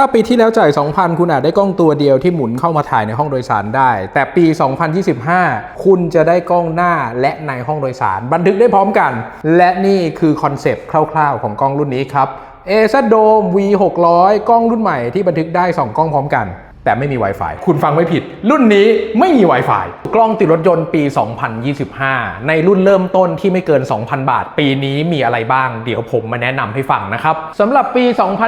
ถ้าปีที่แล้วจ่าย 2,000 คุณอาจได้กล้องตัวเดียวที่หมุนเข้ามาถ่ายในห้องโดยสารได้ แต่ปี 2025 คุณจะได้กล้องหน้าและในห้องโดยสาร บันทึกได้พร้อมกัน และนี่คือคอนเซปต์คร่าวๆ ของกล้องรุ่นนี้ครับ a z d o m V 600 กล้องรุ่นใหม่ที่บันทึกได้ 2 กล้องพร้อมกัน แต่ไม่มี Wi-Fi คุณฟังไม่ผิด รุ่นนี้ไม่มี Wi-Fi กล้องติดรถยนต์ปี 2025 ในรุ่นเริ่มต้นที่ไม่เกิน 2,000 บาท ปีนี้มีอะไรบ้าง เดี๋ยวผมมาแนะนำให้ฟังนะครับสำหรับปี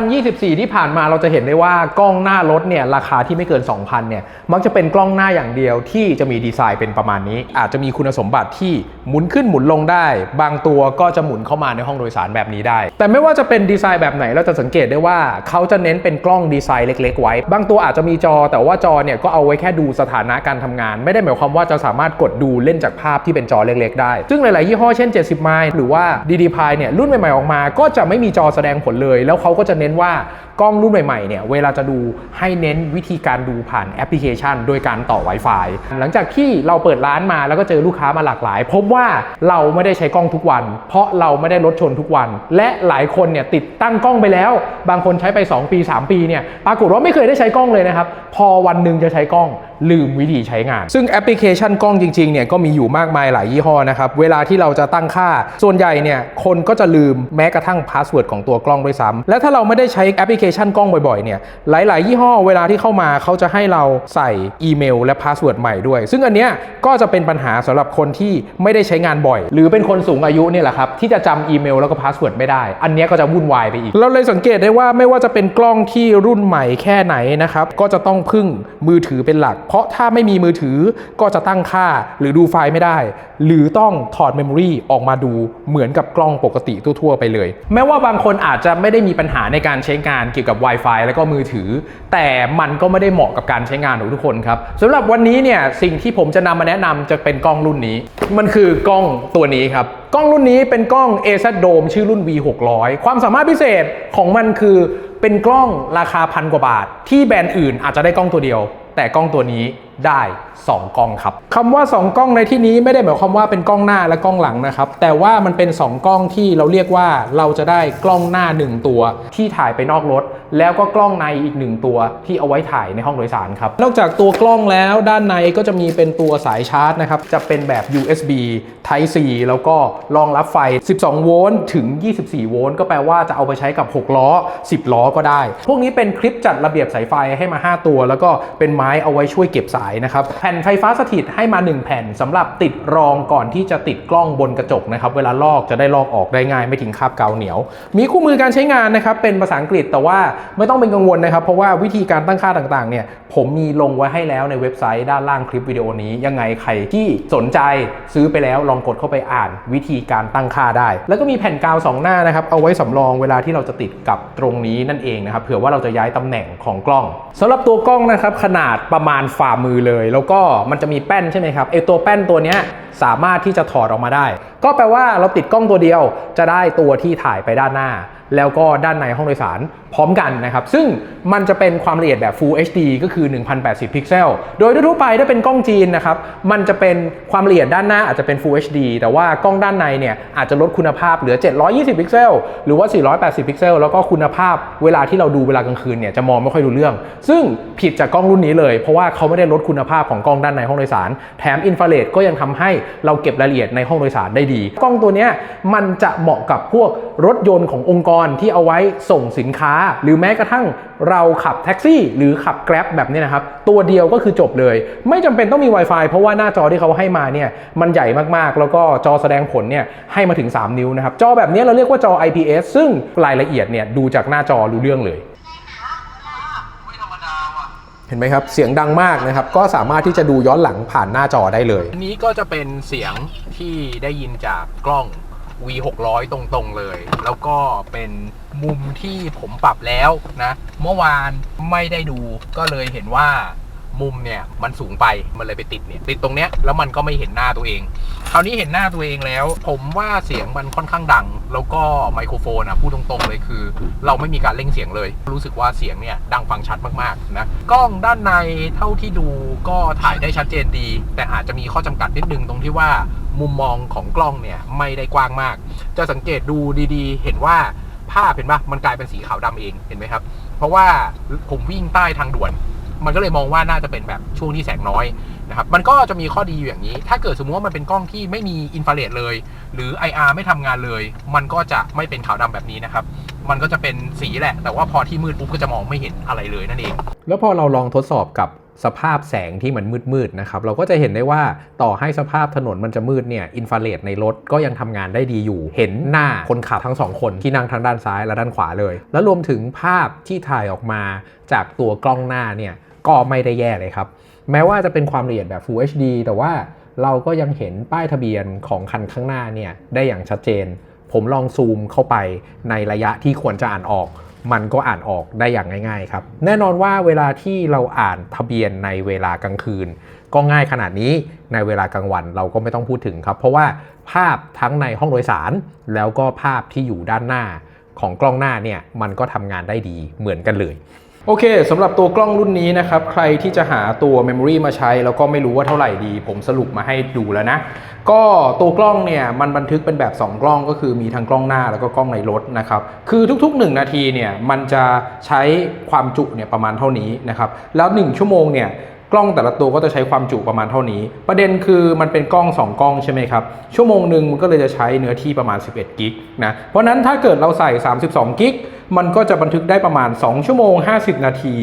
2024 ที่ผ่านมาเราจะเห็นได้ว่ากล้องหน้ารถเนี่ยราคาที่ไม่เกิน 2,000 เนี่ยมักจะเป็นกล้องหน้าอย่างเดียวที่จะมีดีไซน์เป็นประมาณนี้ อาจจะมีคุณสมบัติที่หมุนขึ้นหมุนลงได้ บางตัวก็จะหมุนเข้ามาในห้องโดยสารแบบนี้ได้ แต่ไม่ว่าจะเป็นดีไซน์แบบไหนเราจะสังเกตได้ว่าเขาจะเน้นเป็นกล้องดีไซน์เล็ก ๆ ไว้ บางตัวอาจจะมีจอ แต่ว่าจอเนี่ยก็เอาไว้แค่ดูสถานะการทำงาน ไม่ได้หมายความว่าจะสามารถกดดูเล่นจากภาพที่เป็นจอเล็กๆ ได้ ซึ่งหลายๆยี่ห้อเช่น 70 ไมล์หรือว่า DD p i เนี่ยรุ่นใหม่ๆออกมา ก็จะไม่มีจอแสดงผลเลย แล้วเขาก็จะเน้นว่า กล้องรุ่นใหม่ๆเนี่ยเวลาจะดูให้เน้นวิธีการดูผ่านแอปพลิเคชัน โดยการต่อ Wi-Fi หลังจากที่เราเปิดร้านมาแล้วก็เจอลูกค้ามาหลากหลาย พบว่าเราไม่ได้ใช้กล้องทุกวัน เพราะเราไม่ได้รถชนทุกวัน และหลายคนเนี่ยติดตั้งกล้องไปแล้ว บางคนใช้ไป 2 ปี 3 ปีเนี่ยปรากฏว่าไม่เคยได้ใช้กล้องเลยนะครับ พอวันหนึ่งจะใช้กล้องลืมวิธีใช้งาน ซึ่งแอปพลิเคชันกล้องจริงๆเนี่ยก็มีอยู่มากมายหลายยี่ห้อนะครับ เวลาที่เราจะตั้งค่า ส่วนใหญ่เนี่ยคนก็จะลืมแม้กระทั่งพาสเวิร์ดของตัวกล้องด้วยซ้ำและถ้าเราไม่ได้ใช้แอปพลิเคชันกล้องบ่อยๆเนี่ยหลายๆ ยี่ห้อเวลาที่เข้ามาเขาจะให้เราใส่อีเมล และพาสเวิร์ดใหม่ด้วย ซึ่งอันเนี้ยก็จะเป็นปัญหาสำหรับคนที่ไม่ได้ใช้งานบ่อย หรือเป็นคนสูงอายุเนี่ยแหละครับที่จะจำอีเมลแล้วก็พาสเวิร์ดไม่ได้ อันเนี้ยก็จะวุ่นวายไปอีก เราเลยสังเกตได้ว่าไม่ว่าจะเป็นกล้องที่รุ่นใหม่แค่ไหนนะครับก็จะต้องพึ่งมือถือเป็นหลัก เพราะถ้าไม่มีมือถือก็จะตั้งค่าหรือดูไฟล์ไม่ได้ หรือต้องถอดเมมโมรีออกมาดูเหมือนกับกล้องปกติทั่วๆไปเลย แม้ว่าบางคนอาจจะไม่ได้มีปัญหาในการใช้งานเกี่ยวกับ Wi-Fi แล้วก็มือถือ แต่มันก็ไม่ได้เหมาะกับการใช้งานของทุกคนครับสำหรับวันนี้เนี่ยสิ่งที่ผมจะนำมาแนะนำจะเป็นกล้องรุ่นนี้ มันคือกล้องตัวนี้ครับ กล้องรุ่นนี้เป็นกล้อง AZ Dome ชื่อรุ่น V600 ความสามารถพิเศษของมันคือเป็นกล้องราคาพันกว่าบาท ที่แบรนด์อื่นอาจจะได้กล้องตัวเดียว แต่กล้องตัวนี้ได้ 2 กล้องครับคำว่า 2 กล้องในที่นี้ไม่ได้หมายความว่าเป็นกล้องหน้าและกล้องหลังนะครับ แต่ว่ามันเป็น 2 กล้องที่เราเรียกว่าเราจะได้กล้องหน้า 1 ตัวที่ถ่ายไปนอกรถ แล้วก็กล้องในอีก 1 ตัวที่เอาไว้ถ่ายในห้องโดยสารครับ นอกจากตัวกล้องแล้วด้านในก็จะมีเป็นตัวสายชาร์จนะครับ จะเป็นแบบ USB Type C แล้วก็รองรับไฟ 12 โวลต์ถึง 24 โวลต์ก็แปลว่าจะเอาไปใช้กับ 6 ล้อ 10 ล้อก็ได้ พวกนี้เป็นคลิปจัดระเบียบสายไฟให้มา 5 ตัว แล้วก็เป็นไม้เอาไว้ช่วยเก็บสายนะครับ แผ่นไฟฟ้าสถิตให้มา 1 แผ่นสำหรับติดรองก่อนที่จะติดกล้องบนกระจกนะครับ เวลาลอกจะได้ลอกออกได้ง่ายไม่ทิ้งคราบกาวเหนียว มีคู่มือการใช้งานนะครับเป็นภาษาอังกฤษแต่ว่าไม่ต้องเป็นกังวลนะครับ เพราะว่าวิธีการตั้งค่าต่างๆเนี่ยผมมีลงไว้ให้แล้วในเว็บไซต์ด้านล่างคลิปวิดีโอนี้ยังไงใครที่สนใจซื้อไปแล้วลองกดเข้าไปอ่านวิธีการตั้งค่าได้ แล้วก็มีแผ่นกาวสองหน้านะครับเอาไว้สำรองเวลาที่เราจะติดกับตรงนี้นั่นเองนะครับเผื่อว่าเราจะย้ายตำแหน่งของกล้องสำหรับตัวกล้องนะครับขนาดประมาณฝ่ามือเลย แล้วก็มันจะมีแป้นใช่ไหมครับไอตัวแป้นตัวนี้สามารถที่จะถอดออกมาได้ ก็แปลว่าเราติดกล้องตัวเดียวจะได้ตัวที่ถ่ายไปด้านหน้า แล้วก็ด้านในห้องโดยสารพร้อมกันนะครับ ซึ่งมันจะเป็นความละเอียดแบบ Full HD ก็คือ 1080 พิกเซล โดยทั่วไปถ้าเป็นกล้องจีนนะครับ มันจะเป็นความละเอียดด้านหน้าอาจจะเป็น Full HD แต่ว่ากล้องด้านในเนี่ยอาจจะลดคุณภาพเหลือ 720 พิกเซล หรือว่า 480 พิกเซล แล้วก็คุณภาพเวลาที่เราดูเวลากลางคืนเนี่ยจะมองไม่ค่อยดูเรื่อง ซึ่งผิดจากกล้องรุ่นนี้เลย เพราะว่าเขาไม่ได้ลดคุณภาพของกล้องด้านในห้องโดยสาร แถมอินฟราเรดก็ยังทำให้เราเก็บรายละเอียดในห้องโดยสารได้ดี กล้องตัวเนี้ยมันจะเหมาะกับพวกรถยนต์ขององค์กรที่เอาไว้ส่งสินค้า หรือแม้กระทั่งเราขับแท็กซี่ หรือขับ Grab แบบนี้นะครับ ตัวเดียวก็คือจบเลย ไม่จำเป็นต้องมี Wi-Fi เพราะว่าหน้าจอที่เขาให้มาเนี่ยมันใหญ่มากๆ แล้วก็จอแสดงผลเนี่ยให้มาถึง 3 นิ้วนะครับ จอแบบนี้เราเรียกว่าจอ IPS ซึ่งรายละเอียดเนี่ยดูจากหน้าจอรู้เรื่องเลยเห็นไหมครับ เสียงดังมากนะครับ ก็สามารถที่จะดูย้อนหลังผ่านหน้าจอได้เลย อันนี้ก็จะเป็นเสียงที่ได้ยินจากกล้อง V600 ตรงๆเลย แล้วก็เป็นมุมที่ผมปรับแล้วนะ เมื่อวานไม่ได้ดูก็เลยเห็นว่ามุมเนี่ยมันสูงไปมันเลยไปติดเนี่ยติดตรงเนี้ยแล้วมันก็ไม่เห็นหน้าตัวเอง คราวนี้เห็นหน้าตัวเองแล้ว ผมว่าเสียงมันค่อนข้างดัง แล้วก็ไมโครโฟนอะพูดตรงๆเลยคือ เราไม่มีการเล่งเสียงเลย รู้สึกว่าเสียงเนี่ยดังฟังชัดมากๆนะกล้องด้านในเท่าที่ดูก็ถ่ายได้ชัดเจนดี แต่อาจจะมีข้อจำกัดนิดนึงตรงที่ว่า มุมมองของกล้องเนี่ยไม่ได้กว้างมาก จะสังเกตดูดีๆ เห็นว่าภาพเห็นปะมันกลายเป็นสีขาวดำเองเห็นไหมครับ เพราะว่าผมวิ่งใต้ทางด่วน มันก็เลยมองว่าน่าจะเป็นแบบช่วงที่แสงน้อยนะครับมันก็จะมีข้อดีอยู่อย่างนี้ ถ้าเกิดสมมติว่ามันเป็นกล้องที่ไม่มีอินฟราเรดเลย หรือ IR ไม่ทำงานเลย มันก็จะไม่เป็นขาวดำแบบนี้นะครับมันก็จะเป็นสีแหละ แต่ว่าพอที่มืดปุ๊บก็จะมองไม่เห็นอะไรเลยนั่นเอง แล้วพอเราลองทดสอบกับ สภาพแสงที่มันมืดๆนะครับ เราก็จะเห็นได้ว่าต่อให้สภาพถนนมันจะมืดเนี่ยอินฟราเรดในรถก็ยังทำงานได้ดีอยู่ เห็นหน้าคนขับทั้งสองคนที่นั่งทางด้านซ้ายและด้านขวาเลย แล้วรวมถึงภาพที่ถ่ายออกมาจากตัวกล้องหน้าเนี่ยก็ไม่ได้แย่เลยครับ แม้ว่าจะเป็นความละเอียดแบบ Full HD แต่ว่าเราก็ยังเห็นป้ายทะเบียนของคันข้างหน้าเนี่ยได้อย่างชัดเจน ผมลองซูมเข้าไปในระยะที่ควรจะอ่านออก มันก็อ่านออกได้อย่างง่ายๆครับ แน่นอนว่าเวลาที่เราอ่านทะเบียนในเวลากลางคืน ก็ง่ายขนาดนี้ในเวลากลางวันเราก็ไม่ต้องพูดถึงครับ เพราะว่าภาพทั้งในห้องโดยสาร แล้วก็ภาพที่อยู่ด้านหน้าของกล้องหน้าเนี่ยมันก็ทำงานได้ดีเหมือนกันเลย โอเคสำหรับตัวกล้องรุ่นนี้นะครับ ใครที่จะหาตัว Memory มาใช้ แล้วก็ไม่รู้ว่าเท่าไหร่ดี ผมสรุปมาให้ดูแล้วนะ ก็ตัวกล้องเนี่ยมันบันทึกเป็นแบบ 2 กล้องก็คือมีทั้งกล้องหน้าแล้วก็กล้องในรถนะครับ คือทุกๆ 1 นาทีเนี่ยมันจะใช้ความจุเนี่ยประมาณเท่านี้นะครับ แล้ว 1 ชั่วโมงเนี่ยกล้องแต่ละตัวก็จะใช้ความจุประมาณเท่านี้ ประเด็นคือมันเป็นกล้อง 2 กล้องใช่ไหมครับ ชั่วโมงหนึ่งมันก็เลยจะใช้เนื้อที่ประมาณ 11 กิกนะ เพราะฉะนั้นถ้าเกิดเราใส่ 32 กิก มันก็จะบันทึกได้ประมาณ 2 ชั่วโมง 50 นาที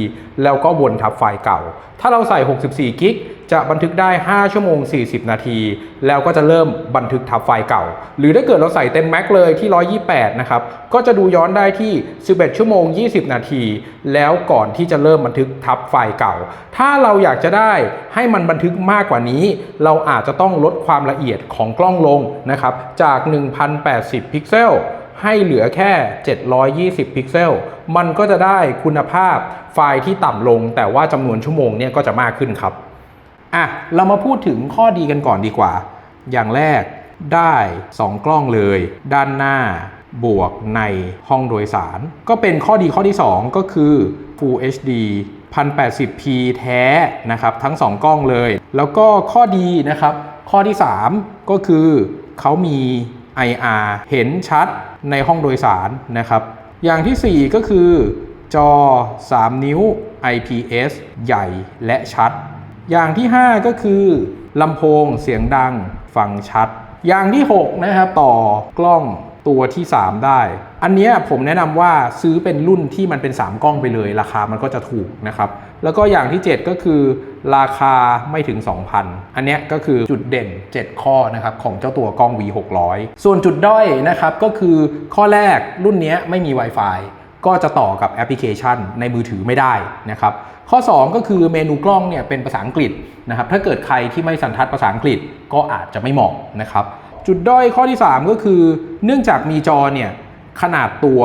แล้วก็วนทับไฟล์เก่า ถ้าเราใส่ 64 กิกจะบันทึกได้ 5 ชั่วโมง 40 นาที แล้วก็จะเริ่มบันทึกทับไฟล์เก่า หรือถ้าเกิดเราใส่เต็มแม็กเลยที่ 128 นะครับ ก็จะดูย้อนได้ที่ 11 ชั่วโมง 20 นาที แล้วก่อนที่จะเริ่มบันทึกทับไฟล์เก่า ถ้าเราอยากจะได้ให้มันบันทึกมากกว่านี้ เราอาจจะต้องลดความละเอียดของกล้องลงนะครับ จาก 1080 พิกเซล ให้เหลือแค่ 720 พิกเซล มันก็จะได้คุณภาพไฟล์ที่ต่ำลง แต่ว่าจำนวนชั่วโมงเนี่ยก็จะมากขึ้นครับ อะ เรามาพูดถึงข้อดีกันก่อนดีกว่า อย่างแรกได้ 2 กล้องเลย ด้านหน้าบวกในห้องโดยสาร ก็เป็นข้อดีข้อที่ 2 ก็คือ Full HD 1080p แท้นะครับ ทั้ง 2 กล้องเลย แล้วก็ข้อดีนะครับ ข้อที่ 3 ก็คือเขามี IR เห็นชัด ในห้องโดยสารนะครับ อย่างทีสี่ 4 ก็คือจอ 3 นิ้ว IPS ใหญ่และชัด อย่างที่ 5 ก็คือลำโพงเสียงดังฟังชัด อย่างที่ 6 นะครับ ต่อกล้อง ตัวที่ 3 ได้ อันนี้ผมแนะนำว่าซื้อเป็นรุ่นที่มันเป็น 3 กล้องไปเลย ราคามันก็จะถูกนะครับแล้วก็อย่างที่ 7 ก็คือราคาไม่ถึง 2,000 อันนี้ก็คือจุดเด่น 7 ข้อนะครับของเจ้าตัวกล้อง V600 ส่วนจุดด้อยนะครับก็คือข้อแรกรุ่นนี้ไม่มี Wi-Fi ก็จะต่อกับแอปพลิเคชันในมือถือไม่ได้นะครับข้อ 2 ก็คือเมนูกล้องเนี่ยเป็นภาษาอังกฤษนะครับถ้าเกิดใครที่ไม่สันทัดภาษาอังกฤษก็อาจจะไม่เหมาะนะครับ จุดด้อยข้อที่ 3 ก็คือ เนื่องจากมีจอเนี่ยขนาดตัว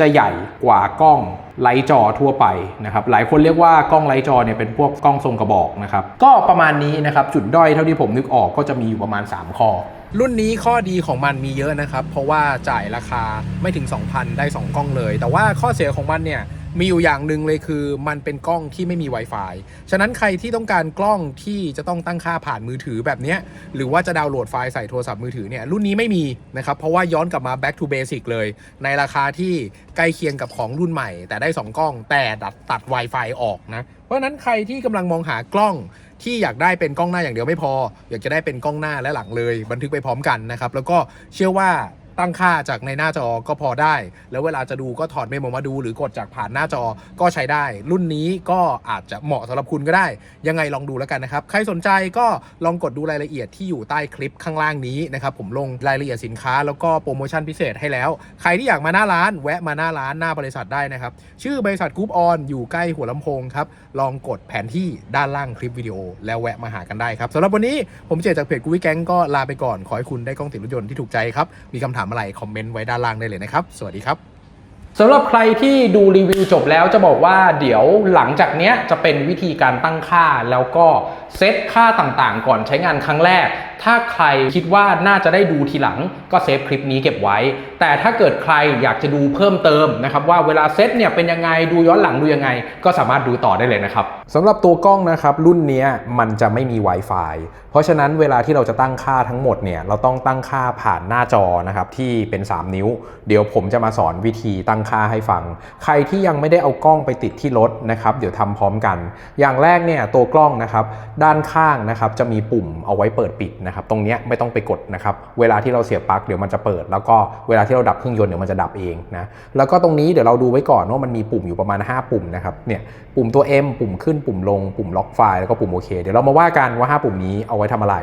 จะใหญ่กว่ากล้องไลท์จอทั่วไปนะครับหลายคนเรียกว่ากล้องไลท์จอเนี่ยเป็นพวกกล้องทรงกระบอกนะครับก็ประมาณนี้นะครับจุดด้อยเท่าที่ผมนึกออกก็จะมีอยู่ประมาณ 3 ข้อ รุ่นนี้ข้อดีของมันมีเยอะนะครับ เพราะว่าจ่ายราคาไม่ถึง 2,000 ได้ 2 กล้องเลย แต่ว่าข้อเสียของมันเนี่ย มีอยู่อย่างหนึ่งเลยคือมันเป็นกล้องที่ไม่มี Wi-Fi ฉะนั้นใครที่ต้องการกล้องที่จะต้องตั้งค่าผ่านมือถือแบบนี้หรือว่าจะดาวน์โหลดไฟล์ใส่โทรศัพท์มือถือเนี่ยรุ่นนี้ไม่มีนะครับ เพราะว่าย้อนกลับมา back to basic เลย ในราคาที่ใกล้เคียงกับของรุ่นใหม่ แต่ได้ 2 กล้อง แต่ตัดตัด Wi-Fi ออกนะ เพราะฉะนั้นใครที่กำลังมองหากล้องที่อยากได้เป็นกล้องหน้าอย่างเดียวไม่พอ อยากจะได้เป็นกล้องหน้าและหลังเลย บันทึกไปพร้อมกันนะครับแล้วก็เชื่อว่า ตั้งค่าจากในหน้าจอก็พอได้ แล้วเวลาจะดูก็ถอดเมมออกมาดู หรือกดจากผ่านหน้าจอก็ใช้ได้ รุ่นนี้ก็อาจจะเหมาะสำหรับคุณก็ได้ ยังไงลองดูแล้วกันนะครับ ใครสนใจก็ลองกดดูรายละเอียดที่อยู่ใต้คลิปข้างล่างนี้นะครับผมลงรายละเอียดสินค้าแล้วก็โปรโมชั่นพิเศษให้แล้ว ใครที่อยากมาหน้าร้านแวะมาหน้าร้านหน้าบริษัทได้นะครับชื่อบริษัทกรุ๊ปออนอยู่ใกล้หัวลำโพงครับลองกดแผนที่ด้านล่างคลิปวิดีโอ แล้วแวะมาหากันได้ครับสำหรับวันนี้ผมเจจากเพจกูวิแก๊งก็ลาไปก่อนขอให้คุณได้กล้องติดรถยนต์ที่ถูกใจครับมีคำถามอะไรคอมเมนต์ไว้ด้านล่างได้เลยนะครับ สวัสดีครับสำหรับใครที่ดูรีวิวจบแล้วจะบอกว่าเดี๋ยวหลังจากเนี้ยจะเป็นวิธีการตั้งค่าแล้วก็ เซตค่าต่างๆ ก่อนใช้งานครั้งแรก ถ้าใครคิดว่าน่าจะได้ดูทีหลังก็เซฟคลิปนี้เก็บไว้ แต่ถ้าเกิดใครอยากจะดูเพิ่มเติมนะครับว่าเวลาเซตเนี่ยเป็นยังไงดูย้อนหลังดูยังไง ก็สามารถดูต่อได้เลยนะครับสำหรับตัวกล้องนะครับรุ่นนี้มันจะไม่มี Wi-Fi เพราะฉะนั้นเวลาที่เราจะตั้งค่าทั้งหมดเนี่ยเราต้องตั้งค่าผ่านหน้าจอนะครับที่เป็น 3 นิ้ว เดี๋ยวผมจะมาสอนวิธีตั้งค่าให้ฟัง ใครที่ยังไม่ได้เอากล้องไปติดที่รถนะครับเดี๋ยวทำพร้อมกัน อย่างแรกเนี่ยตัวกล้องนะครับด้านข้างนะครับจะมีปุ่มเอาไว้เปิดปิดนะครับตรงนี้ไม่ต้องไปกดนะครับเวลาที่เราเสียบปลั๊กเดี๋ยวมันจะเปิด แล้วก็เวลาที่เราดับเครื่องยนต์เดี๋ยวมันจะดับเองนะแล้วก็ตรงนี้เดี๋ยวเราดูไว้ก่อนว่ามันมีปุ่มอยู่ประมาณ 5 ปุ่มนะครับเนี่ยปุ่มตัว M ปุ่มขึ้นปุ่มลงปุ่มล็อกไฟล์แล้วก็ปุ่มโอเคเดี๋ยวเรามาว่ากันว่า 5 ปุ่มนี้เอาไว้ทำอะไร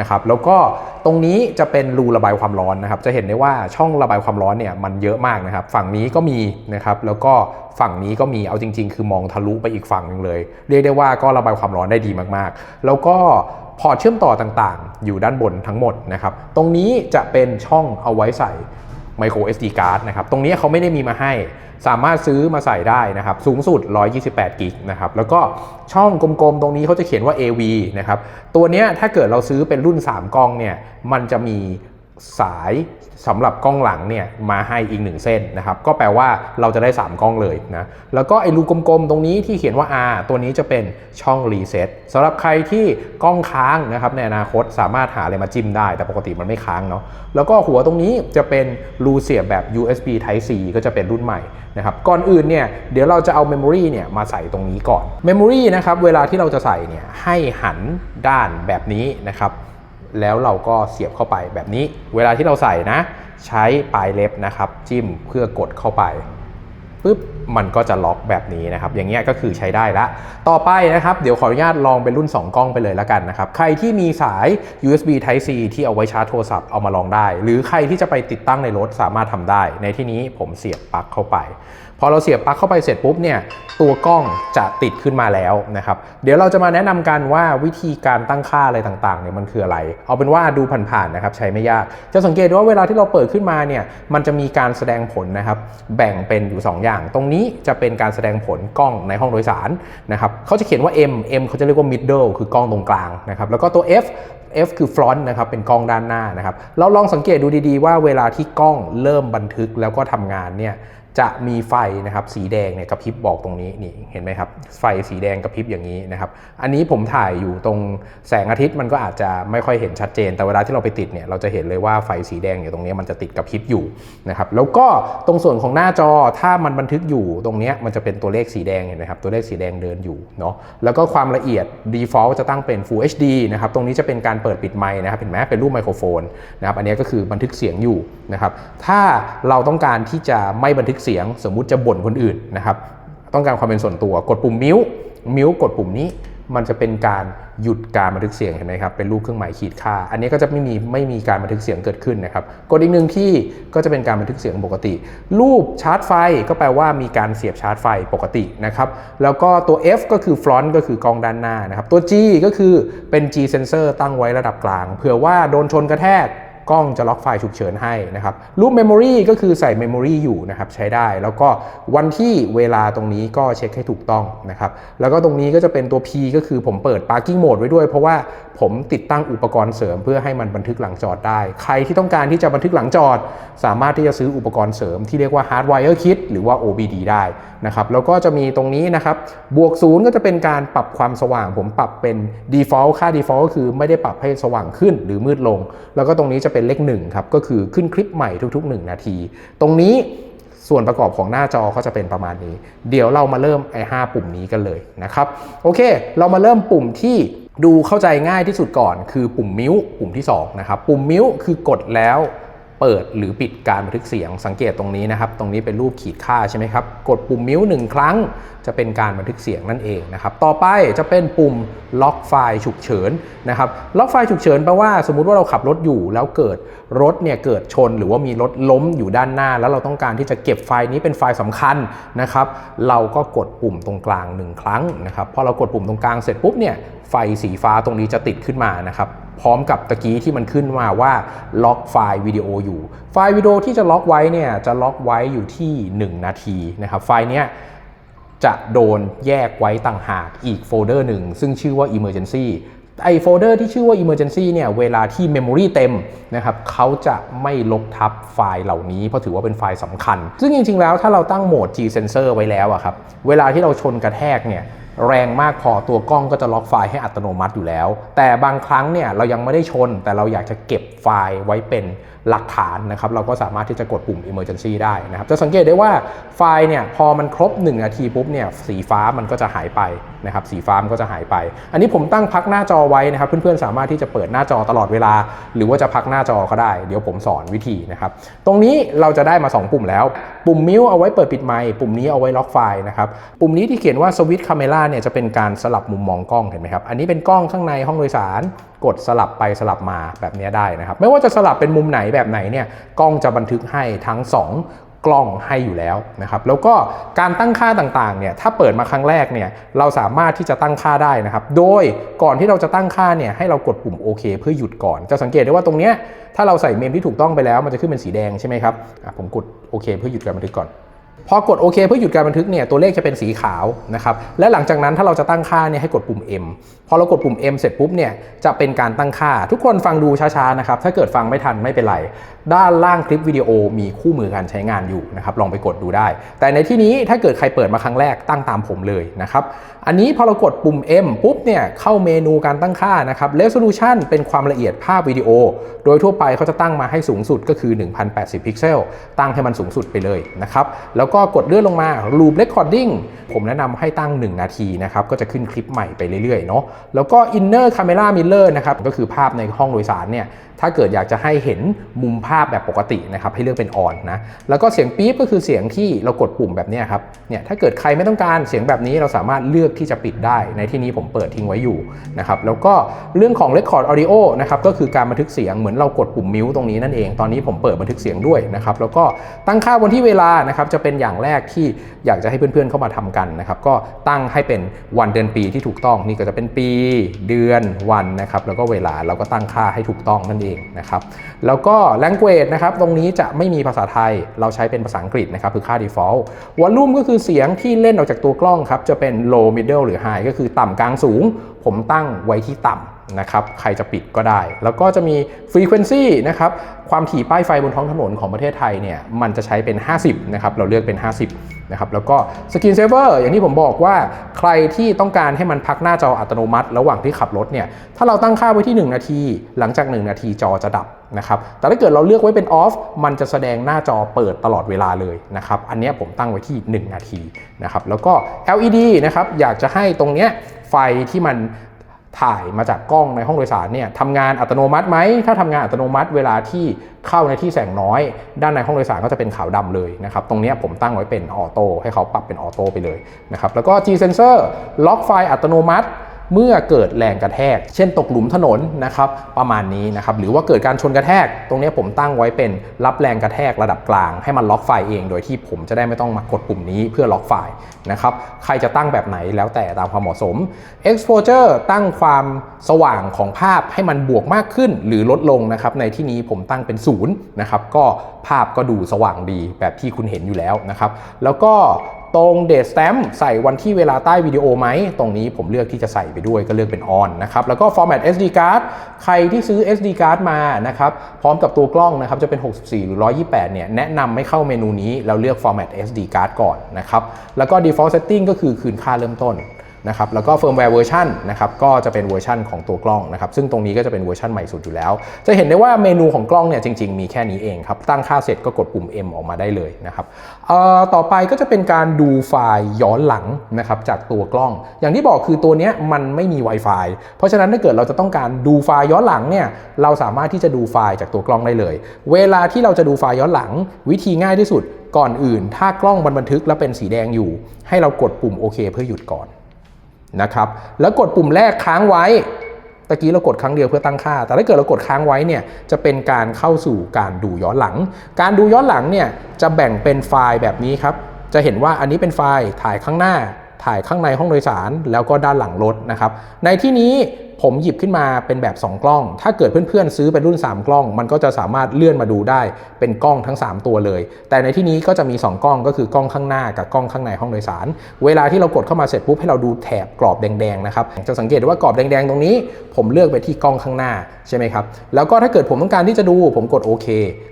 นะครับแล้วก็ตรงนี้จะเป็นรูระบายความร้อนนะครับจะเห็นได้ว่าช่องระบายความร้อนเนี่ยมันเยอะมากนะครับฝั่งนี้ก็มีนะครับแล้วก็ ฝั่งนี้ก็มีเอาจริง ๆ คือมองทะลุไปอีกฝั่งหนึ่งเลย เรียกได้ว่าก็ระบายความร้อนได้ดีมากๆ แล้วก็พอเชื่อมต่อต่างๆ อยู่ด้านบนทั้งหมดนะครับ ตรงนี้จะเป็นช่องเอาไว้ใส่ micro SD card นะครับ ตรงนี้เขาไม่ได้มีมาให้ สามารถซื้อมาใส่ได้นะครับ สูงสุด 128กิกนะครับ แล้วก็ช่องกลมๆ ตรงนี้เขาจะเขียนว่า AV นะครับ ตัวนี้ถ้าเกิดเราซื้อเป็นรุ่น 3 กล้องเนี่ย มันจะมี สายสำหรับกล้องหลังเนี่ยมาให้อีก1เส้นนะครับก็แปลว่าเราจะได้ 3 กล้องเลยนะแล้วก็ไอ้รูกลมๆ ตรงนี้ที่เขียนว่า R ตัวนี้จะเป็นช่องรีเซ็ตสำหรับใครที่กล้องค้างนะครับในอนาคตสามารถหาอะไรมาจิ้มได้ แต่ปกติมันไม่ค้างเนาะแล้วก็หัวตรงนี้จะเป็นรูเสียบแบบ USB Type C ก็จะเป็นรุ่นใหม่นะครับก่อนอื่นเนี่ยเดี๋ยวเราจะเอา Memory เนี่ยมาใส่ตรงนี้ก่อน Memory นะครับเวลาที่เราจะใส่เนี่ยให้หันด้านแบบนี้นะครับ แล้วเราก็เสียบเข้าไปแบบนี้ เวลาที่เราใส่นะ ใช้ปลายเล็บนะครับ จิ้มเพื่อกดเข้าไปปุ๊บมันก็จะล็อกแบบนี้นะครับ อย่างเงี้ยก็คือใช้ได้ละ ต่อไปนะครับ เดี๋ยวขออนุญาตลองเป็นรุ่น 2 กล้องไปเลยแล้วกันนะครับ ใครที่มีสาย USB Type C ที่เอาไว้ชาร์จโทรศัพท์เอามาลองได้ หรือใครที่จะไปติดตั้งในรถสามารถทำได้ ในที่นี้ผมเสียบปลั๊กเข้าไป พอเราเสียบปลั๊กเข้าไปเสร็จปุ๊บเนี่ยตัวกล้องจะติดขึ้นมาแล้วนะครับ เดี๋ยวเราจะมาแนะนำกันว่าวิธีการตั้งค่าอะไรต่างๆเนี่ยมันคืออะไร เอาเป็นว่าดูผ่านๆนะครับใช้ไม่ยาก จะสังเกตว่าเวลาที่เราเปิดขึ้นมาเนี่ยมันจะมีการแสดงผลนะครับ แบ่งเป็นอยู่ 2 อย่าง ตรงนี้จะเป็นการแสดงผลกล้องในห้องโดยสารนะครับเขาจะเขียนว่า M M เขาจะเรียกว่า middle คือกล้องตรงกลางนะครับแล้วก็ตัว F F คือ front นะครับเป็นกล้องด้านหน้านะครับเราลองสังเกตดูดีๆ ว่าเวลาที่กล้องเริ่มบันทึกแล้วก็ทำงานเนี่ย จะมีไฟนะครับสีแดงเนี่ยกระพริบบอกตรงนี้นี่เห็นไหมครับไฟสีแดงกระพริบอย่างนี้นะครับอันนี้ผมถ่ายอยู่ตรงแสงอาทิตย์มันก็อาจจะไม่ค่อยเห็นชัดเจน แต่เวลาที่เราไปติดเนี่ยเราจะเห็นเลยว่าไฟสีแดงอยู่ตรงนี้มันจะติดกระพริบอยู่นะครับแล้วก็ตรงส่วนของหน้าจอถ้ามันบันทึกอยู่ตรงนี้มันจะเป็นตัวเลขสีแดงเห็นไหมครับตัวเลขสีแดงเดินอยู่เนาะแล้วก็ความละเอียด default จะตั้งเป็น Full HD นะครับตรงนี้จะเป็นการเปิดปิดไมค์นะครับเห็นไหมเป็นรูปไมโครโฟนนะครับอันนี้ก็คือบันทึกเสียงอยู่นะครับถ้าเราต้องการที่จะไม่บันทึกเสียง สมมุติจะบ่นคนอื่นนะครับต้องการความเป็นส่วนตัว กดปุ่มมิวมิวกดปุ่มนี้มันจะเป็นการหยุดการบันทึกเสียงเห็นไหมครับเป็นรูปเครื่องหมายขีดค่า อันนี้ก็จะไม่มีไม่มีการบันทึกเสียงเกิดขึ้นนะครับกดอีกหนึ่งที่ก็จะเป็นการบันทึกเสียงปกติ รูปชาร์จไฟก็แปลว่ามีการเสียบชาร์จไฟปกตินะครับแล้วก็ตัว F ก็คือ front ก็คือกล้องด้านหน้านะครับตัว G ก็คือเป็น G sensor ตั้งไว้ระดับกลางเผื่อว่าโดนชนกระแทก กล้องจะล็อกไฟล์ฉุกเฉินให้นะครับรูปเมมโมรีก็คือใส่เมมโมรีอยู่นะครับใช้ได้ แล้วก็วันที่เวลาตรงนี้ก็เช็คให้ถูกต้องนะครับแล้วก็ตรงนี้ก็จะเป็นตัว P ก็คือผมเปิด parking mode ไว้ด้วย เพราะว่าผมติดตั้งอุปกรณ์เสริม เพื่อให้มันบันทึกหลังจอดได้ ใครที่ต้องการที่จะบันทึกหลังจอด สามารถที่จะซื้ออุปกรณ์เสริม ที่เรียกว่า hardwire kit หรือว่า OBD ได้นะครับแล้วก็จะมีตรงนี้นะครับบวกศูนย์ก็จะเป็นการปรับความสว่าง ผมปรับเป็น default ค่า default ก็คือไม่ได้ปรับให้สว่างขึ้นหรือมืดลง แล้วก็ตรงนี้จะเป็นเลข1ครับก็คือขึ้นคลิปใหม่ทุกๆ 1 นาที ตรงนี้ส่วนประกอบของหน้าจอก็จะเป็นประมาณนี้ เดี๋ยวเรามาเริ่มไอ้5ปุ่มนี้กันเลยนะครับโอเค เรามาเริ่มปุ่มที่ดูเข้าใจง่ายที่สุดก่อน คือปุ่มมิวปุ่มที่2นะครับปุ่มมิวคือกดแล้ว เปิดหรือปิดการบันทึกเสียงสังเกตตรงนี้นะครับ ตรงนี้เป็นรูปขีดค่าใช่ไหมครับ กดปุ่มมิวหนึ่งครั้ง จะเป็นการบันทึกเสียงนั่นเองนะครับ ต่อไปจะเป็นปุ่มล็อกไฟล์ฉุกเฉินนะครับ ล็อกไฟล์ฉุกเฉินแปลว่าสมมุติว่าเราขับรถอยู่แล้วเกิดรถเนี่ยเกิดชน หรือว่ามีรถล้มอยู่ด้านหน้า แล้วเราต้องการที่จะเก็บไฟล์นี้เป็นไฟล์สำคัญนะครับ เราก็กดปุ่มตรงกลางหนึ่งครั้งนะครับ พอเรากดปุ่มตรงกลางเสร็จปุ๊บเนี่ยไฟสีฟ้าตรงนี้จะติดขึ้นมานะครับ พร้อมกับตะกี้ที่มันขึ้นมาว่าล็อกไฟล์วิดีโออยู่ ไฟล์วิดีโอที่จะล็อกไว้เนี่ยจะล็อกไว้อยู่ที่ 1 นาทีนะครับ ไฟล์เนี้ยจะโดนแยกไว้ต่างหากอีกโฟลเดอร์หนึ่ง ซึ่งชื่อว่า emergency ไอโฟลเดอร์ที่ชื่อว่า emergency เนี่ยเวลาที่ memory เต็มนะครับเขาจะไม่ลบทับไฟล์เหล่านี้ เพราะถือว่าเป็นไฟล์สำคัญ ซึ่งจริงๆแล้วถ้าเราตั้งโหมด G sensor ไว้แล้วอะครับ เวลาที่เราชนกระแทกเนี่ย แรงมากพอตัวกล้องก็จะล็อกไฟล์ให้อัตโนมัติอยู่แล้ว แต่บางครั้งเนี่ยเรายังไม่ได้ชนแต่เราอยากจะเก็บไฟล์ไว้เป็น หลักฐานนะครับเราก็สามารถที่จะกดปุ่ม emergency ได้นะครับจะสังเกตได้ว่าไฟล์เนี่ยพอมันครบ 1 นาทีปุ๊บเนี่ยสีฟ้ามันก็จะหายไปนะครับสีฟ้ามันก็จะหายไป อันนี้ผมตั้งพักหน้าจอไว้นะครับ เพื่อนๆสามารถที่จะเปิดหน้าจอตลอดเวลา หรือว่าจะพักหน้าจอก็ได้ เดี๋ยวผมสอนวิธีนะครับตรงนี้เราจะได้มา 2 ปุ่มแล้ว ปุ่มมิวเอาไว้เปิดปิดไมค์ปุ่มนี้เอาไว้ล็อกไฟล์นะครับปุ่มนี้ที่เขียนว่าสวิตช์คาเมล่าเนี่ยจะเป็นการสลับมุมมองกล้องเห็นไหมครับอันนี้เป็นกล้องข้างในห้องโดยสารกดสลับไปสลับมาแบบนี้ได้นะครับ ไม่ว่าจะสลับเป็นมุมไหนแบบไหนเนี่ยกล้องจะบันทึกให้ทั้ง 2กล้องให้อยู่แล้วนะครับ แล้วก็การตั้งค่าต่างๆเนี่ยถ้าเปิดมาครั้งแรกเนี่ยเราสามารถที่จะตั้งค่าได้นะครับ โดยก่อนที่เราจะตั้งค่าเนี่ยให้เรากดปุ่มโอเคเพื่อหยุดก่อน จะสังเกตได้ว่าตรงเนี้ยถ้าเราใส่เมมที่ถูกต้องไปแล้วมันจะขึ้นเป็นสีแดงใช่ไหมครับผมกดโอเคเพื่อหยุดการบันทึกก่อน พอกดโอเคเพื่อหยุดการบันทึกเนี่ยตัวเลขจะเป็นสีขาวนะครับและหลังจากนั้นถ้าเราจะตั้งค่าเนี่ยให้กดปุ่ม M พอเรากดปุ่ม M เสร็จปุ๊บเนี่ยจะเป็นการตั้งค่า ทุกคนฟังดูช้าๆนะครับถ้าเกิดฟังไม่ทันไม่เป็นไร ด้านล่างคลิปวิดีโอมีคู่มือการใช้งานอยู่นะครับลองไปกดดูได้ แต่ในที่นี้ถ้าเกิดใครเปิดมาครั้งแรกตั้งตามผมเลยนะครับอันนี้พอเรากดปุ่ม M ปุ๊บเนี่ยเข้าเมนูการตั้งค่านะครับ resolution เป็นความละเอียดภาพวิดีโอ โดยทั่วไปเขาจะตั้งมาให้สูงสุดก็คือ 1080 พิกเซลตั้งให้มันสูงสุดไปเลยนะครับแล้วแล้วก็กดเลื่อนลงมา loop recording ผมแนะนำให้ตั้ง 1 นาทีนะครับก็จะขึ้นคลิปใหม่ไปเรื่อยๆเนาะแล้วก็ inner camera mirror นะครับก็คือภาพในห้องโดยสารเนี่ยถ้าเกิดอยากจะให้เห็นมุมภาพแบบปกตินะครับให้เลือกเป็น on นนะแล้วก็เสียงปี๊บก็คือเสียงที่เรากดปุ่มแบบนี้ครับเนี่ยถ้าเกิดใครไม่ต้องการเสียงแบบนี้เราสามารถเลือกที่จะปิดได้ ในที่นี้ผมเปิดทิ้งไว้อยู่นะครับแล้วก็เรื่องของ record audio นะครับก็คือการบันทึกเสียงเหมือนเรากดปุ่มมิวตรงนี้นั่นเองตอนนี้ผมเปิดบันทึกเสียงด้วยนะครับแล้วก็ตั้งค่าวันที่เวลานะครับจะเป็นอย่างแรกที่อยากจะให้เพื่อนๆเข้ามาทำกันนะครับก็ตั้งให้เป็นวันเดือนปีที่ถูกต้องนี่ก็จะเป็นปีเดือนวันนะครับแล้วก็เวลาเราก็ตั้งค่าให้ถูกต้องนั่นเองนะครับแล้วก็ language นะครับตรงนี้จะไม่มีภาษาไทยเราใช้เป็นภาษาอังกฤษนะครับคือค่า default volume ก็คือเสียงที่เล่นออกจากตัวกล้องครับจะเป็น low middle หรือ high ก็คือต่ำกลางสูง ผมตั้งไว้ที่ต่ำ นะครับใครจะปิดก็ได้ แล้วก็จะมี frequency นะครับความถี่ป้ายไฟบนท้องถนนของประเทศไทยเนี่ยมันจะใช้เป็น 50นะครับเราเลือกเป็น 50นะครับแล้วก็ screen saver อย่างที่ผมบอกว่าใครที่ต้องการให้มันพักหน้าจออัตโนมัติ ระหว่างที่ขับรถเนี่ยถ้าเราตั้งค่าไว้ที่ 1 นาที หลังจาก 1 นาทีจอจะดับนะครับแต่ถ้าเกิดเราเลือกไว้เป็น off มันจะแสดงหน้าจอเปิดตลอดเวลาเลยนะครับอันนี้ผมตั้งไว้ที่ 1 นาทีนะครับแล้วก็ LED นะครับอยากจะให้ตรงเนี้ยไฟที่มัน ถ่ายมาจากกล้องในห้องโดยสารเนี่ยทำงานอัตโนมัติไหม ถ้าทำงานอัตโนมัติเวลาที่เข้าในที่แสงน้อย ด้านในห้องโดยสารก็จะเป็นขาวดำเลยนะครับ ตรงนี้ผมตั้งไว้เป็นออโต้ให้เขาปรับเป็นออโต้ไปเลยนะครับ แล้วก็ G sensor ล็อกไฟล์อัตโนมัติ เมื่อเกิดแรงกระแทก เช่นตกหลุมถนนนะครับประมาณนี้นะครับหรือว่าเกิดการชนกระแทก ตรงนี้ผมตั้งไว้เป็นรับแรงกระแทกระดับกลาง ให้มันล็อกไฟเอง โดยที่ผมจะได้ไม่ต้องมากดปุ่มนี้เพื่อล็อกไฟนะครับใครจะตั้งแบบไหนแล้วแต่ตามความเหมาะสม exposure ตั้งความสว่างของภาพให้มันบวกมากขึ้นหรือลดลงนะครับในที่นี้ผมตั้งเป็นศูนย์นะครับก็ภาพก็ดูสว่างดีแบบที่คุณเห็นอยู่แล้วนะครับแล้วก็ ตรงเดตสแตมใส่วันที่เวลาใต้วิดีโอไหม ตรงนี้ผมเลือกที่จะใส่ไปด้วยก็เลือกเป็นออนนะครับ แล้วก็ฟอร์แมต SD card ใครที่ซื้อ SD card มานะครับ พร้อมกับตัวกล้องนะครับ จะเป็น 64 หรือ 128 เนี่ย แนะนำไม่เข้าเมนูนี้ แล้วเลือกฟอร์แมต SD card ก่อนนะครับ แล้วก็ default setting ก็คือคืนค่าเริ่มต้น นะครับแล้วก็ firmware version นนะครับก็จะเป็นเวอร์ชันของตัวกล้องนะครับซึ่งตรงนี้ก็จะเป็นเวอร์ชันใหม่สุดอยู่แล้ว จะเห็นได้ว่าเมนูของกล้องเนี่ยจริงๆมีแค่นี้เองครับตั้งค่าเสร็จก็กดปุ่ม M ออกมาได้เลยนะครับต่อไปก็จะเป็นการดูไฟล์ย้อนหลังนะครับจากตัวกล้อง อย่างที่บอกคือตัวนี้มันไม่มี Wi-Fi เพราะฉะนั้นถ้าเกิดเราจะต้องการดูไฟล์ย้อนหลังเนี่ยเราสามารถที่จะดูไฟล์จากตัวกล้องได้เลย เวลาที่เราจะดูไฟล์ย้อนหลัง วิธีง่ายที่สุดก่อนอื่น ถ้ากล้องบันทึกแล้วเป็นสีแดงอยู่ ให้เรากดปุ่มโอเคเพื่อหยุดก่อน นะครับแล้วกดปุ่มแรกค้างไว้ตะกี้เรากดครั้งเดียวเพื่อตั้งค่า แต่ถ้าเกิดเรากดค้างไว้เนี่ยจะเป็นการเข้าสู่การดูย้อนหลัง การดูย้อนหลังเนี่ยจะแบ่งเป็นไฟล์แบบนี้ครับ จะเห็นว่าอันนี้เป็นไฟล์ถ่ายข้างหน้า ถ่ายข้างในห้องโดยสาร แล้วก็ด้านหลังรถนะครับ ในที่นี้ ผมหยิบขึ้นมาเป็นแบบ 2 กล้อง ถ้าเกิดเพื่อนๆซื้อเป็นรุ่น 3 กล้อง มันก็จะสามารถเลื่อนมาดูได้เป็นกล้องทั้ง 3 ตัวเลย แต่ในที่นี้ก็จะมี 2 กล้องก็คือกล้องข้างหน้ากับกล้องข้างในห้องโดยสาร เวลาที่เรากดเข้ามาเสร็จปุ๊บให้เราดูแถบกรอบแดงๆนะครับจะสังเกตว่ากรอบแดงๆตรงนี้ ผมเลือกไปที่กล้องข้างหน้าใช่ไหมครับแล้วก็ถ้าเกิดผมต้องการที่จะดู ผมกดโอเค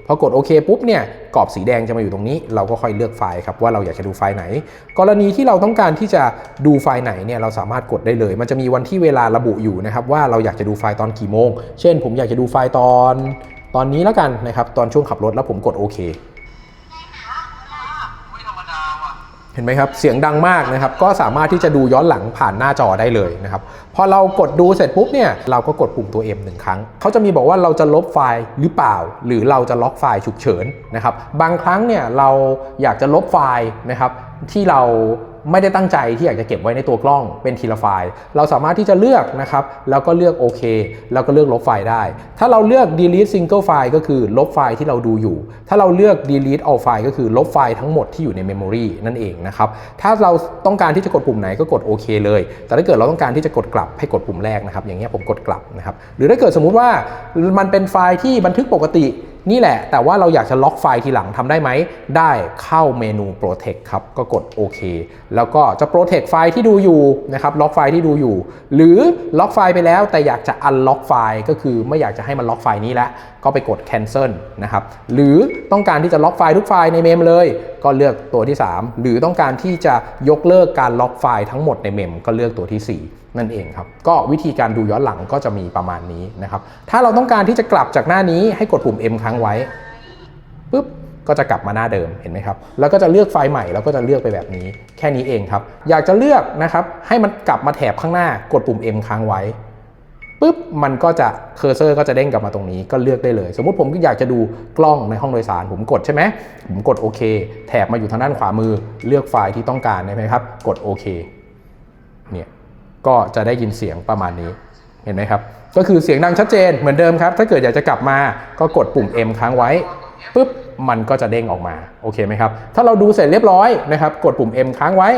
พอกดโอเคปุ๊บเนี่ย กรอบสีแดงจะมาอยู่ตรงนี้ เราก็ค่อยเลือกไฟล์ครับว่าเราอยากจะดูไฟล์ไหน กรณีที่เราต้องการที่จะดูไฟล์ไหนเนี่ยเราสามารถกดได้เลย มันจะมีวันที่เวลาระบุอยู่นะครับว่าเราอยากจะดูไฟล์ตอนกี่โมง เช่น ผมอยากจะดูไฟล์ตอนตอนนี้แล้วกันนะครับตอนช่วงขับรถแล้วผมกดโอเค ไม่ธรรมดาว่ะ เห็นไหมครับ เสียงดังมากนะครับ ก็สามารถที่จะดูย้อนหลังผ่านหน้าจอได้เลยนะครับ พอเรากดดูเสร็จปุ๊บเนี่ย เราก็กดปุ่มตัว M หนึ่งครั้ง เขาจะมีบอกว่าเราจะลบไฟล์หรือเปล่า หรือเราจะล็อกไฟล์ฉุกเฉินนะครับ บางครั้งเนี่ยเราอยากจะลบไฟล์นะครับที่เรา ไม่ได้ตั้งใจที่อยากจะเก็บไว้ในตัวกล้องเป็นทีละไฟล์ เราสามารถที่จะเลือกนะครับแล้วก็เลือกโอเคแล้วก็เลือกลบไฟล์ได้ ถ้าเราเลือก delete single file ก็คือลบไฟล์ที่เราดูอยู่ ถ้าเราเลือก delete all file ก็คือลบไฟล์ทั้งหมดที่อยู่ใน memory นั่นเองนะครับถ้าเราต้องการที่จะกดปุ่มไหนก็กดโอเคเลย แต่ถ้าเกิดเราต้องการที่จะกดกลับให้กดปุ่มแรกนะครับอย่างเงี้ยผมกดกลับนะครับหรือถ้าเกิดสมมุติว่ามันเป็นไฟล์ที่บันทึกปกติ นี่แหละ แต่ว่าเราอยากจะล็อกไฟล์ทีหลังทำได้ไหม ได้เข้าเมนู protect ครับ ก็กดโอเคแล้วก็จะ protect ไฟล์ที่ดูอยู่นะครับ ล็อกไฟล์ที่ดูอยู่ หรือล็อกไฟล์ไปแล้วแต่อยากจะ unlock ไฟล์ก็คือไม่อยากจะให้มันล็อกไฟล์นี้แล้ว ก็ไปกด cancel นะครับ หรือต้องการที่จะล็อกไฟล์ทุกไฟล์ในเมมเลย ก็เลือกตัวที่ 3 หรือต้องการที่จะยกเลิกการล็อกไฟล์ทั้งหมดในเมมก็เลือกตัวที่ 4 นั่นเองครับ ก็วิธีการดูย้อนหลังก็จะมีประมาณนี้นะครับ ถ้าเราต้องการที่จะกลับจากหน้านี้ให้กดปุ่ม M ค้างไว้ปุ๊บก็จะกลับมาหน้าเดิมเห็นไหมครับ แล้วก็จะเลือกไฟล์ใหม่แล้วก็จะเลือกไปแบบนี้ แค่นี้เองครับ อยากจะเลือกนะครับให้มันกลับมาแถบข้างหน้ากดปุ่ม M ค้างไว้ปุ๊บมันก็จะเคอร์เซอร์ก็จะเด้งกลับมาตรงนี้ก็เลือกได้เลย สมมุติผมอยากจะดูกล้องในห้องโดยสาร ผมกดใช่ไหมผมกดโอเคแถบมาอยู่ทางด้านขวามือ เลือกไฟล์ที่ต้องการได้ไหมครับ กดโอเค ก็จะได้ยินเสียงประมาณนี้เห็นไหมครับ ก็คือเสียงดังชัดเจนเหมือนเดิมครับ ถ้าเกิดอยากจะกลับมาก็กดปุ่ม M ค้างไว้ปุ๊บมันก็จะเด้งออกมาโอเคไหมครับ ถ้าเราดูเสร็จเรียบร้อยนะครับ กดปุ่ม M ค้างไว้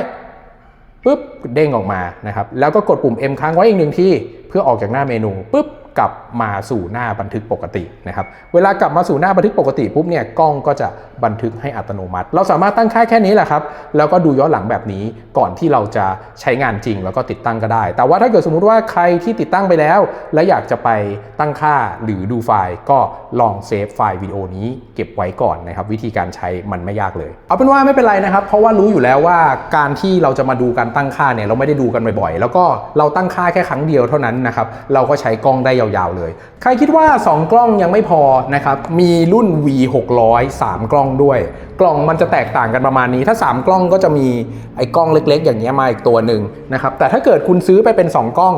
ปุ๊บเด้งออกมานะครับ แล้วก็กดปุ่ม M ค้างไว้อีกหนึ่งที่เพื่อออกจากหน้าเมนูปุ๊บ กลับมาสู่หน้าบันทึกปกตินะครับ เวลากลับมาสู่หน้าบันทึกปกติปุ๊บเนี่ยกล้องก็จะบันทึกให้อัตโนมัติ เราสามารถตั้งค่าแค่นี้แหละครับ แล้วก็ดูย้อนหลังแบบนี้ก่อนที่เราจะใช้งานจริงแล้วก็ติดตั้งก็ได้ แต่ว่าถ้าเกิดสมมุติว่าใครที่ติดตั้งไปแล้ว และอยากจะไปตั้งค่าหรือดูไฟล์ก็ลองเซฟไฟล์วิดีโอนี้เก็บไว้ก่อนนะครับวิธีการใช้มันไม่ยากเลย เอาเป็นว่าไม่เป็นไรนะครับ เพราะว่ารู้อยู่แล้วว่าการที่เราจะมาดูการตั้งค่าเนี่ยเราไม่ได้ดูกันบ่อยๆ แล้วก็เราตั้งค่าแค่ครั้งเดียวเท่านั้นนะครับเราก็ใช้กล้องได้ยาวๆเลย ใครคิดว่า 2 กล้องยังไม่พอนะครับ มีรุ่น V 600 3 กล้องด้วย กล่องมันจะแตกต่างกันประมาณนี้ ถ้า 3 กล้องก็จะมีไอ้กล้องเล็ก ๆ อย่างเงี้ยมาอีกตัวหนึ่งนะครับ แต่ถ้าเกิดคุณซื้อไปเป็น 2 กล้อง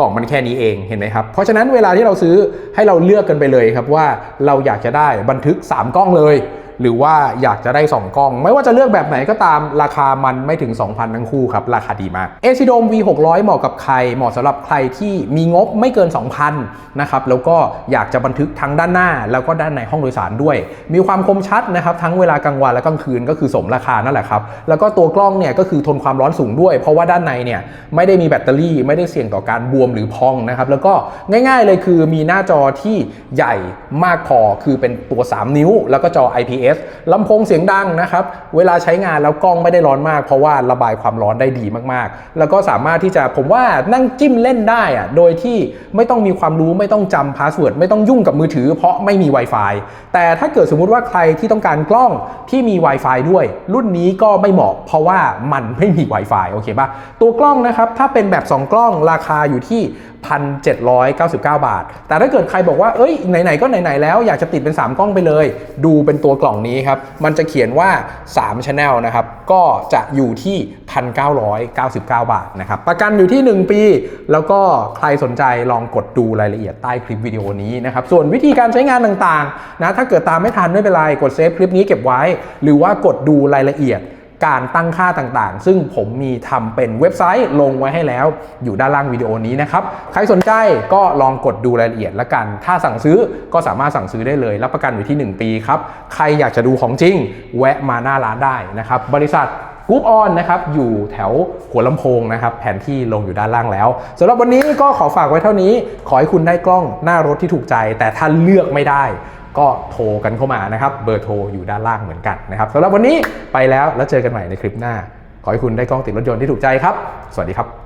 กล่องมันแค่นี้เองเห็นไหมครับ เพราะฉะนั้นเวลาที่เราซื้อให้เราเลือกกันไปเลยครับว่าเราอยากจะได้บันทึก 3 กล้องเลย หรือว่าอยากจะได้ 2 กล้อง ไม่ว่าจะเลือกแบบไหนก็ตามราคามันไม่ถึง 2,000 ทั้งคู่ครับ ราคาดีมาก a c i d o m V 600 เหมาะกับใคร เหมาะสำหรับใครที่มีงบไม่เกิน 2,000 นะครับ แล้วก็อยากจะบันทึกทั้งด้านหน้า แล้วก็ด้านในห้องโดยสารด้วย มีความคมชัดนะครับทั้งเวลากลางวันและกลางคืนก็คือสมราคานั่นแหละครับ แล้วก็ตัวกล้องเนี่ยก็คือทนความร้อนสูงด้วย เพราะว่าด้านในเนี่ยไม่ได้มีแบตเตอรี่ ไม่ได้เสี่ยงต่อการบวมหรือพองนะครับแล้วก็ง่าย ๆ เลยคือมีหน้าจอที่ใหญ่มากพอคือเป็นตัว 3 นิ้ว แล้วก็จอ IPS ลำโพงเสียงดังนะครับ เวลาใช้งานแล้วกล้องไม่ได้ร้อนมาก เพราะว่าระบายความร้อนได้ดีมากๆ แล้วก็สามารถที่จะผมว่านั่งจิ้มเล่นได้อะโดยที่ไม่ต้องมีความรู้ไม่ต้องจำพาสเวิร์ดไม่ต้องยุ่งกับมือถือ เพราะไม่มี Wi-Fi แต่ถ้าเกิดสมมุติว่าใครที่ต้องการกล้องที่มี Wi-Fi ด้วย รุ่นนี้ก็ไม่เหมาะ เพราะว่ามันไม่มี Wi-Fi โอเคป่ะตัวกล้องนะครับถ้าเป็นแบบ 2 กล้องราคาอยู่ที่ 1,799 บาท แต่ถ้าเกิดใครบอกว่า เอ้ย ไหน ๆ ก็ไหน ๆ แล้วอยากจะติดเป็น 3 กล้องไปเลย ดูเป็นตัวกล่องนี้ครับ มันจะเขียนว่า3 Channel นะครับ ก็จะอยู่ที่ 1,999 บาทนะครับ ประกันอยู่ที่ 1 ปี แล้วก็ใครสนใจลองกดดูรายละเอียดใต้คลิปวิดีโอนี้นะครับ ส่วนวิธีการใช้งานต่าง ๆ นะ ถ้าเกิดตามไม่ทันไม่เป็นไร กดเซฟคลิปนี้เก็บไว้ หรือว่ากดดูรายละเอียด การตั้งค่าต่างๆ ซึ่งผมมีทำเป็นเว็บไซต์ลงไว้ให้แล้ว อยู่ด้านล่างวิดีโอนี้นะครับ ใครสนใจก็ลองกดดูรายละเอียดละกัน ถ้าสั่งซื้อก็สามารถสั่งซื้อได้เลย รับประกันอยู่ที่ 1 ปีครับ ใครอยากจะดูของจริง แวะมาหน้าร้านได้นะครับ บริษัทกรุ๊ปออนนะครับ อยู่แถวหัวลำโพงนะครับ แผนที่ลงอยู่ด้านล่างแล้วสำหรับวันนี้ก็ขอฝากไว้เท่านี้ ขอให้คุณได้กล้องหน้ารถที่ถูกใจ แต่ถ้าเลือกไม่ได้ ก็โทรกันเข้ามานะครับ เบอร์โทรอยู่ด้านล่างเหมือนกันนะครับสำหรับวันนี้ไปแล้วแล้วเจอกันใหม่ในคลิปหน้า ขอให้คุณได้กล้องติดรถยนต์ที่ถูกใจครับ สวัสดีครับ